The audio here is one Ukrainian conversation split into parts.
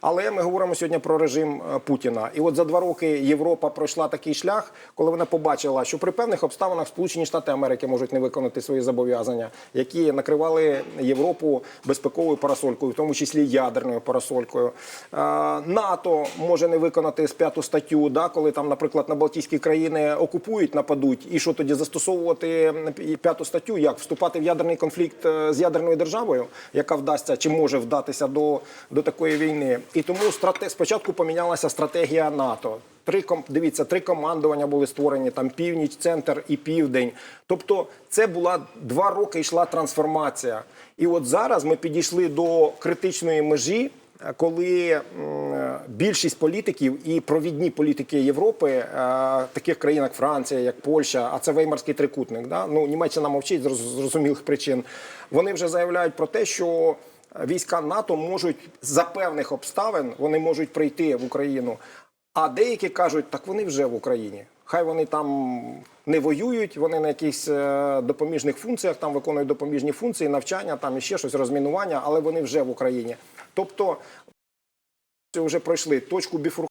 Але ми говоримо сьогодні про режим е, Путіна. І от за два роки Європа пройшла такий шлях, коли вона побачила, що при певних обставинах Сполучені Штати Америки можуть не виконати свої зобов'язання, які накривали Європу безпековою парасолькою, в тому числі ядерною парасолькою. Е, НАТО може не виконати з п'яту статтю, да, коли там, наприклад, на Балтійські країни окупують, нападуть, і що тоді застосовувати п'яту статтю, як вступати в ядерний конфлікт е, з ядерною державою, яка вдасться чи може вдатися до, до такої війни. І тому страте... спочатку помінялася стратегія НАТО. Три дивіться, три командування були створені там північ, центр і південь. Тобто, це була два роки йшла трансформація. І от зараз ми підійшли до критичної межі, коли більшість політиків і провідні політики Європи, е, таких країн, як Франція, як Польща, а це Веймарський трикутник. Да? Ну Німеччина мовчить з зрозумілих причин. Вони вже заявляють про те, що війська НАТО можуть за певних обставин вони можуть прийти в Україну. А деякі кажуть, так вони вже в Україні. Хай вони там не воюють, вони на якихось е, допоміжних функціях там виконують допоміжні функції, навчання, там і ще щось, розмінування, але вони вже в Україні. Тобто вже пройшли точку біфуркації.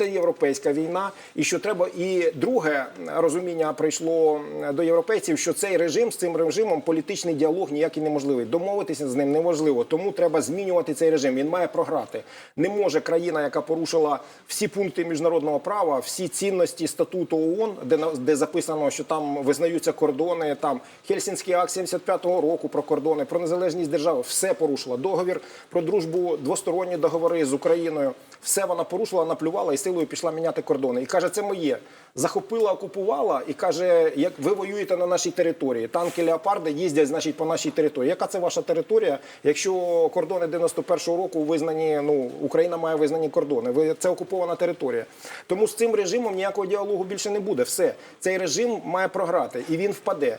Це європейська війна, і що треба, і друге розуміння прийшло до європейців, що цей режим з цим режимом політичний діалог ніякий неможливий. Домовитися з ним неможливо. Тому треба змінювати цей режим. Він має програти. Не може країна, яка порушила всі пункти міжнародного права, всі цінності статуту ООН, де де записано, що там визнаються кордони, там Хельсінський акт 75-го року про кордони, про незалежність держави, все порушила. Договір про дружбу, двосторонні договори з Україною. Все вона порушила, наплювала і силою пішла міняти кордони. І каже, це моє. Захопила, окупувала і каже, як ви воюєте на нашій території. Танки леопарди їздять, значить, по нашій території. Яка це ваша територія? Якщо кордони 91-го року визнані, ну Україна має визнані кордони. Ви це окупована територія. Тому з цим режимом ніякого діалогу більше не буде. Все цей режим має програти і він впаде.